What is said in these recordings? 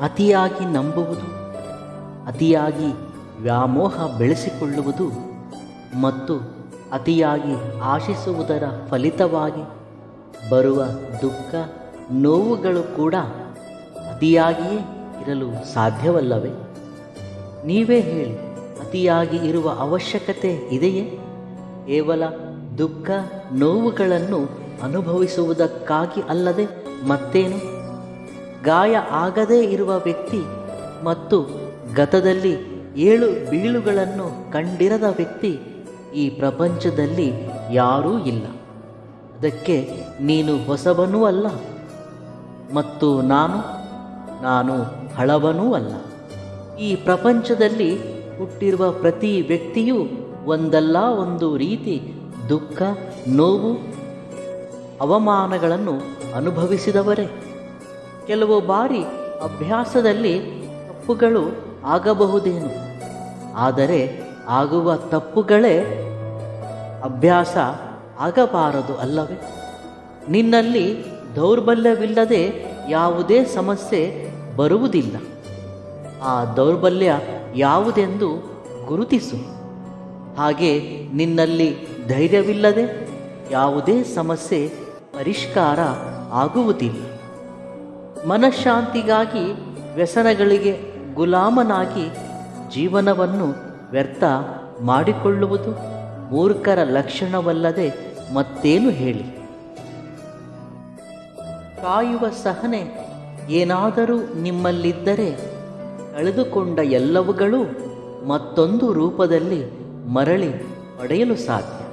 ಅತಿಯಾಗಿ ನಂಬುವುದು, ಅತಿಯಾಗಿ ವ್ಯಾಮೋಹ ಬೆಳೆಸಿಕೊಳ್ಳುವುದು ಮತ್ತು ಅತಿಯಾಗಿ ಆಶಿಸುವುದರ ಫಲಿತವಾಗಿ ಬರುವ ದುಃಖ, ನೋವುಗಳು ಕೂಡ ಅತಿಯಾಗಿಯೇ ಇರಲು ಸಾಧ್ಯವಲ್ಲವೇ? ನೀವೇ ಹೇಳಿ, ಅತಿಯಾಗಿ ಇರುವ ಅವಶ್ಯಕತೆ ಇದೆಯೇ? ಕೇವಲ ದುಃಖ, ನೋವುಗಳನ್ನು ಅನುಭವಿಸುವುದಕ್ಕಾಗಿ ಅಲ್ಲದೆ ಮತ್ತೇನು? ಗಾಯ ಆಗದೇ ಇರುವ ವ್ಯಕ್ತಿ ಮತ್ತು ಗತದಲ್ಲಿ ಏಳು ಬೀಳುಗಳನ್ನು ಕಂಡಿರದ ವ್ಯಕ್ತಿ ಈ ಪ್ರಪಂಚದಲ್ಲಿ ಯಾರೂ ಇಲ್ಲ. ಅದಕ್ಕೆ ನೀನು ಹೊಸಬನೂ ಅಲ್ಲ ಮತ್ತು ನಾನು ನಾನು ಹಳವನೂ ಅಲ್ಲ. ಈ ಪ್ರಪಂಚದಲ್ಲಿ ಹುಟ್ಟಿರುವ ಪ್ರತಿ ವ್ಯಕ್ತಿಯೂ ಒಂದಲ್ಲ ಒಂದು ರೀತಿ ದುಃಖ, ನೋವು, ಅವಮಾನಗಳನ್ನು ಅನುಭವಿಸಿದವರೇ. ಕೆಲವು ಬಾರಿ ಅಭ್ಯಾಸದಲ್ಲಿ ತಪ್ಪುಗಳು ಆಗಬಹುದೇನು? ಆದರೆ ಆಗುವ ತಪ್ಪುಗಳೇ ಅಭ್ಯಾಸ ಆಗಬಾರದು ಅಲ್ಲವೇ? ನಿನ್ನಲ್ಲಿ ದೌರ್ಬಲ್ಯವಿಲ್ಲದೆ ಯಾವುದೇ ಸಮಸ್ಯೆ ಬರುವುದಿಲ್ಲ. ಆ ದೌರ್ಬಲ್ಯ ಯಾವುದೆಂದು ಗುರುತಿಸು. ಹಾಗೆ ನಿನ್ನಲ್ಲಿ ಧೈರ್ಯವಿಲ್ಲದೆ ಯಾವುದೇ ಸಮಸ್ಯೆ ಪರಿಷ್ಕಾರ ಆಗುವುದಿಲ್ಲ. ಮನಃಶಾಂತಿಗಾಗಿ ವ್ಯಸನಗಳಿಗೆ ಗುಲಾಮನಾಗಿ ಜೀವನವನ್ನು ವ್ಯರ್ಥ ಮಾಡಿಕೊಳ್ಳುವುದು ಮೂರ್ಖರ ಲಕ್ಷಣವಲ್ಲದೆ ಮತ್ತೇನು ಹೇಳಿ? ಕಾಯುವ ಸಹನೆ ಏನಾದರೂ ನಿಮ್ಮಲ್ಲಿದ್ದರೆ ಕಳೆದುಕೊಂಡ ಎಲ್ಲವುಗಳು ಮತ್ತೊಂದು ರೂಪದಲ್ಲಿ ಮರಳಿ ಪಡೆಯಲು ಸಾಧ್ಯ.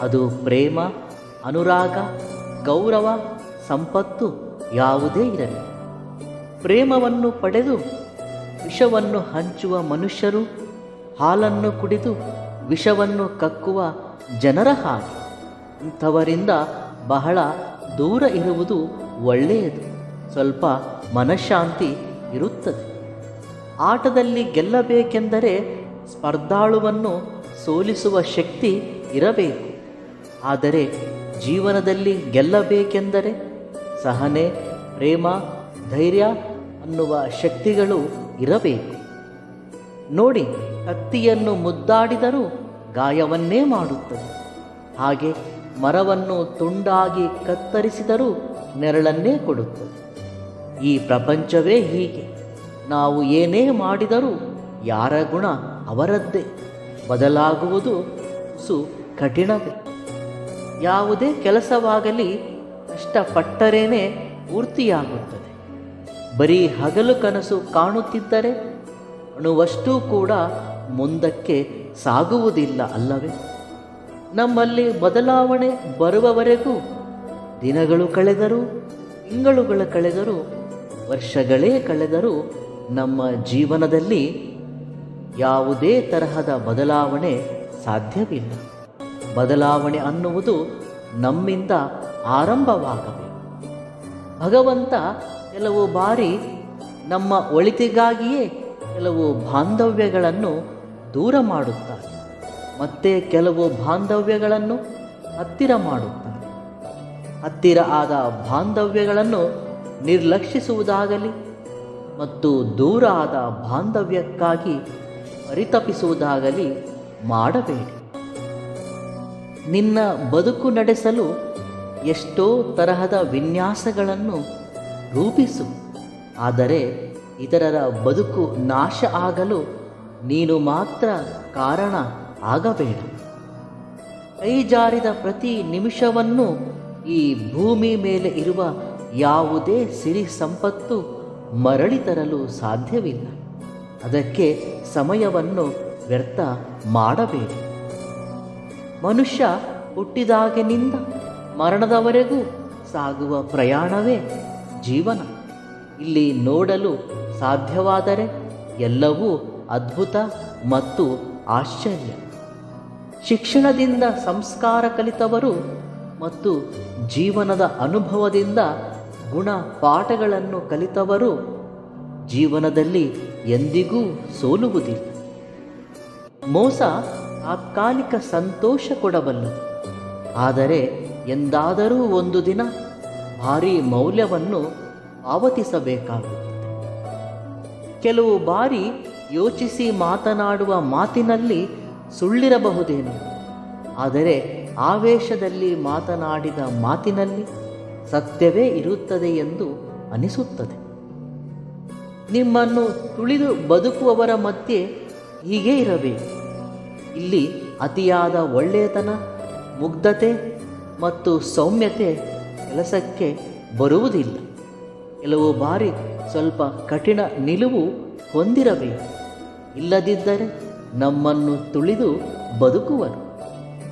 ಅದು ಪ್ರೇಮ, ಅನುರಾಗ, ಗೌರವ, ಸಂಪತ್ತು ಯಾವುದೇ ಇರಲಿ. ಪ್ರೇಮವನ್ನು ಪಡೆದು, ವಿಷವನ್ನು ಹಂಚುವ ಮನುಷ್ಯರು, ಹಾಲನ್ನು ಕುಡಿದು, ವಿಷವನ್ನು ಕಕ್ಕುವ ಜನರ ಹಾಗೆ. ಇಂಥವರಿಂದ ಬಹಳ ದೂರ ಇರುವುದು ಒಳ್ಳೆಯದು. ಸ್ವಲ್ಪ ಮನಃಶಾಂತಿ ಇರುತ್ತದೆ. ಆಟದಲ್ಲಿ ಗೆಲ್ಲಬೇಕೆಂದರೆ ಸ್ಪರ್ಧಾಳುವನ್ನು ಸೋಲಿಸುವ ಶಕ್ತಿ ಇರಬೇಕು. ಆದರೆ ಜೀವನದಲ್ಲಿ ಗೆಲ್ಲಬೇಕೆಂದರೆ ಸಹನೆ, ಪ್ರೇಮ, ಧೈರ್ಯ ಅನ್ನುವ ಶಕ್ತಿಗಳು ಇರಬೇಕು. ನೋಡಿ ಕತ್ತಿಯನ್ನು ಮುದ್ದಾಡಿದರೂ ಗಾಯವನ್ನೇ ಮಾಡುತ್ತದೆ. ಹಾಗೆ ಮರವನ್ನು ತುಂಡಾಗಿ ಕತ್ತರಿಸಿದರೂ ನೆರಳನ್ನೇ ಕೊಡುತ್ತದೆ. ಈ ಪ್ರಪಂಚವೇ ಹೀಗೆ. ನಾವು ಏನೇ ಮಾಡಿದರೂ ಯಾರ ಗುಣ ಅವರದ್ದೇ. ಬದಲಾಗುವುದು ಸು ಕಠಿಣವೇ ಯಾವುದೇ ಕೆಲಸವಾಗಲಿ ಕಷ್ಟಪಟ್ಟರೇನೆ ಪೂರ್ತಿಯಾಗುತ್ತದೆ. ಬರೀ ಹಗಲು ಕನಸು ಕಾಣುತ್ತಿದ್ದರೆ ಅಣುವಷ್ಟೂ ಕೂಡ ಮುಂದಕ್ಕೆ ಸಾಗುವುದಿಲ್ಲ ಅಲ್ಲವೇ? ನಮ್ಮಲ್ಲಿ ಬದಲಾವಣೆ ಬರುವವರೆಗೂ, ದಿನಗಳು ಕಳೆದರೂ, ತಿಂಗಳುಗಳು ಕಳೆದರೂ, ವರ್ಷಗಳೇ ಕಳೆದರೂ ನಮ್ಮ ಜೀವನದಲ್ಲಿ ಯಾವುದೇ ತರಹದ ಬದಲಾವಣೆ ಸಾಧ್ಯವಿಲ್ಲ. ಬದಲಾವಣೆ ಅನ್ನುವುದು ನಮ್ಮಿಂದ ಆರಂಭವಾಗಬೇಕು. ಭಗವಂತ ಕೆಲವು ಬಾರಿ ನಮ್ಮ ಒಳಿತಿಗಾಗಿಯೇ ಕೆಲವು ಬಾಂಧವ್ಯಗಳನ್ನು ದೂರ ಮಾಡುತ್ತಾರೆ. ಮತ್ತೆ ಕೆಲವು ಬಾಂಧವ್ಯಗಳನ್ನು ಹತ್ತಿರ ಮಾಡುತ್ತಾರೆ. ಹತ್ತಿರ ಆದ ಬಾಂಧವ್ಯಗಳನ್ನು ನಿರ್ಲಕ್ಷಿಸುವುದಾಗಲಿ ಮತ್ತು ದೂರ ಆದ ಬಾಂಧವ್ಯಕ್ಕಾಗಿ ಪರಿತಪಿಸುವುದಾಗಲಿ ಮಾಡಬೇಡಿ. ನಿನ್ನ ಬದುಕು ನಡೆಸಲು ಎಷ್ಟೋ ತರಹದ ವಿನ್ಯಾಸಗಳನ್ನು ರೂಪಿಸು. ಆದರೆ ಇತರರ ಬದುಕು ನಾಶ ಆಗಲು ನೀನು ಮಾತ್ರ ಕಾರಣ ಆಗಬೇಡ. ಕೈಜಾರಿದ ಪ್ರತಿ ನಿಮಿಷವನ್ನು ಈ ಭೂಮಿ ಮೇಲೆ ಇರುವ ಯಾವುದೇ ಸಿರಿ ಸಂಪತ್ತು ಮರಳಿ ತರಲು ಸಾಧ್ಯವಿಲ್ಲ. ಅದಕ್ಕೆ ಸಮಯವನ್ನು ವ್ಯರ್ಥ ಮಾಡಬೇಡಿ. ಮನುಷ್ಯ ಹುಟ್ಟಿದಾಗಿನಿಂದ ಮರಣದವರೆಗೂ ಸಾಗುವ ಪ್ರಯಾಣವೇ ಜೀವನ. ಇಲ್ಲಿ ನೋಡಲು ಸಾಧ್ಯವಾದರೆ ಎಲ್ಲವೂ ಅದ್ಭುತ ಮತ್ತು ಆಶ್ಚರ್ಯ. ಶಿಕ್ಷಣದಿಂದ ಸಂಸ್ಕಾರ ಕಲಿತವರು ಮತ್ತು ಜೀವನದ ಅನುಭವದಿಂದ ಗುಣ ಪಾಠಗಳನ್ನು ಕಲಿತವರು ಜೀವನದಲ್ಲಿ ಎಂದಿಗೂ ಸೋಲುವುದಿಲ್ಲ. ಮೋಸ ತಾತ್ಕಾಲಿಕ ಸಂತೋಷ ಕೊಡಬಲ್ಲದು. ಆದರೆ ಎಂದಾದರೂ ಒಂದು ದಿನ ಭಾರಿ ಮೌಲ್ಯವನ್ನು ಪಾವತಿಸಬೇಕಾಗುತ್ತದೆ ಕೆಲವು ಬಾರಿ ಯೋಚಿಸಿ ಮಾತನಾಡುವ ಮಾತಿನಲ್ಲಿ ಸುಳ್ಳಿರಬಹುದೇನು. ಆದರೆ ಆವೇಶದಲ್ಲಿ ಮಾತನಾಡಿದ ಮಾತಿನಲ್ಲಿ ಸತ್ಯವೇ ಇರುತ್ತದೆ ಎಂದು ಅನಿಸುತ್ತದೆ. ನಿಮ್ಮನ್ನು ತುಳಿದು ಬದುಕುವವರ ಮಧ್ಯೆ ಹೀಗೇ ಇರಬೇಕು. ಇಲ್ಲಿ ಅತಿಯಾದ ಒಳ್ಳೆಯತನ, ಮುಗ್ಧತೆ ಮತ್ತು ಸೌಮ್ಯತೆ ಕೆಲಸಕ್ಕೆ ಬರುವುದಿಲ್ಲ. ಕೆಲವು ಬಾರಿ ಸ್ವಲ್ಪ ಕಠಿಣ ನಿಲುವು ಹೊಂದಿರಬೇಕು. ಇಲ್ಲದಿದ್ದರೆ ನಮ್ಮನ್ನು ತುಳಿದು ಬದುಕುವರು.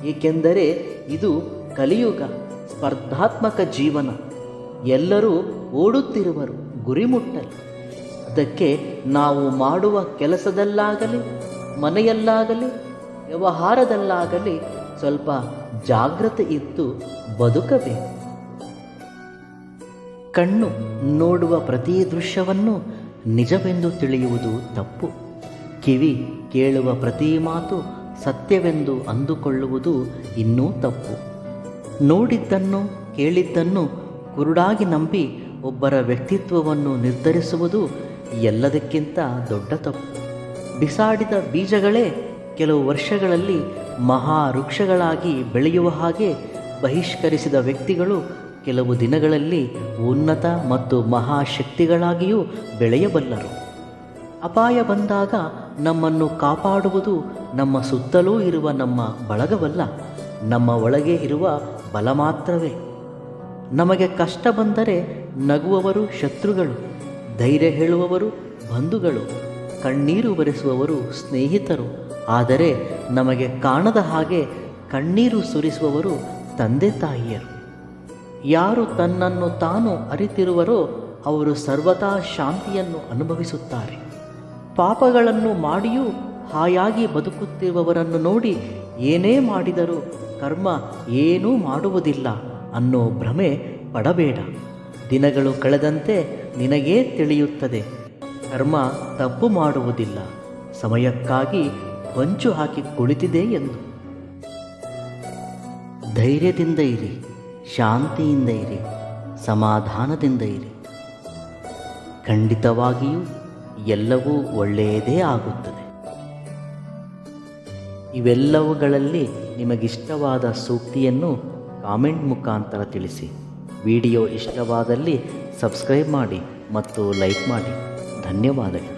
ಏಕೆಂದರೆ ಇದು ಕಲಿಯುಗ, ಸ್ಪರ್ಧಾತ್ಮಕ ಜೀವನ. ಎಲ್ಲರೂ ಓಡುತ್ತಿರುವರು ಗುರಿ ಮುಟ್ಟಲು ಅದಕ್ಕೆ ನಾವು ಮಾಡುವ ಕೆಲಸದಲ್ಲಾಗಲಿ, ಮನೆಯಲ್ಲಾಗಲಿ, ವ್ಯವಹಾರದಲ್ಲಾಗಲಿ ಸ್ವಲ್ಪ ಜಾಗ್ರತೆ ಇತ್ತು ಬದುಕಬೇಕು ಕಣ್ಣು ನೋಡುವ ಪ್ರತಿ ದೃಶ್ಯವನ್ನು ನಿಜವೆಂದು ತಿಳಿಯುವುದು ತಪ್ಪು. ಕಿವಿ ಕೇಳುವ ಪ್ರತಿ ಮಾತು ಸತ್ಯವೆಂದು ಅಂದುಕೊಳ್ಳುವುದು ಇನ್ನೂ ತಪ್ಪು. ನೋಡಿದ್ದನ್ನು, ಕೇಳಿದ್ದನ್ನು ಕುರುಡಾಗಿ ನಂಬಿ ಒಬ್ಬರ ವ್ಯಕ್ತಿತ್ವವನ್ನು ನಿರ್ಧರಿಸುವುದು ಎಲ್ಲದಕ್ಕಿಂತ ದೊಡ್ಡ ತಪ್ಪು. ಬಿಸಾಡಿದ ಬೀಜಗಳೇ ಕೆಲವು ವರ್ಷಗಳಲ್ಲಿ ಮಹಾ ವೃಕ್ಷಗಳಾಗಿ ಬೆಳೆಯುವ ಹಾಗೆ ಬಹಿಷ್ಕರಿಸಿದ ವ್ಯಕ್ತಿಗಳು ಕೆಲವು ದಿನಗಳಲ್ಲಿ ಉನ್ನತ ಮತ್ತು ಮಹಾಶಕ್ತಿಗಳಾಗಿಯೂ ಬೆಳೆಯಬಲ್ಲರು. ಅಪಾಯ ಬಂದಾಗ ನಮ್ಮನ್ನು ಕಾಪಾಡುವುದು ನಮ್ಮ ಸುತ್ತಲೂ ಇರುವ ನಮ್ಮ ಬಳಗವಲ್ಲ, ನಮ್ಮ ಒಳಗೆ ಇರುವ ಬಲ ಮಾತ್ರವೇ. ನಮಗೆ ಕಷ್ಟ ಬಂದರೆ ನಗುವವರು ಶತ್ರುಗಳು, ಧೈರ್ಯ ಹೇಳುವವರು ಬಂಧುಗಳು, ಕಣ್ಣೀರು ಬರೆಸುವವರು ಸ್ನೇಹಿತರು. ಆದರೆ ನಮಗೆ ಕಾಣದ ಹಾಗೆ ಕಣ್ಣೀರು ಸುರಿಸುವವರು ತಂದೆ ತಾಯಿಯರು. ಯಾರು ತನ್ನನ್ನು ತಾನು ಅರಿತಿರುವರೋ ಅವರು ಸರ್ವತಾ ಶಾಂತಿಯನ್ನು ಅನುಭವಿಸುತ್ತಾರೆ. ಪಾಪಗಳನ್ನು ಮಾಡಿಯೂ ಹಾಯಾಗಿ ಬದುಕುತ್ತಿರುವವರನ್ನು ನೋಡಿ ಏನೇ ಮಾಡಿದರೂ ಕರ್ಮ ಏನೂ ಮಾಡುವುದಿಲ್ಲ ಅನ್ನೋ ಭ್ರಮೆ ಪಡಬೇಡ. ದಿನಗಳು ಕಳೆದಂತೆ ನಿನಗೇ ತಿಳಿಯುತ್ತದೆ. ಕರ್ಮ ತಪ್ಪು ಮಾಡುವುದಿಲ್ಲ. ಸಮಯಕ್ಕಾಗಿ ಹೊಂಚು ಹಾಕಿ ಕುಳಿತಿದೆ ಎಂದು. ಧೈರ್ಯದಿಂದ ಇರಿ, ಶಾಂತಿಯಿಂದ ಇರಿ, ಸಮಾಧಾನದಿಂದ ಇರಿ. ಖಂಡಿತವಾಗಿಯೂ ಎಲ್ಲವೂ ಒಳ್ಳೆಯದೇ ಆಗುತ್ತದೆ. ಇವೆಲ್ಲವುಗಳಲ್ಲಿ ನಿಮಗಿಷ್ಟವಾದ ಸೂಕ್ತಿಯನ್ನು ಕಾಮೆಂಟ್ ಮುಖಾಂತರ ತಿಳಿಸಿ. ವಿಡಿಯೋ ಇಷ್ಟವಾದಲ್ಲಿ ಸಬ್ಸ್ಕ್ರೈಬ್ ಮಾಡಿ ಮತ್ತು ಲೈಕ್ ಮಾಡಿ. ಧನ್ಯವಾದಗಳು.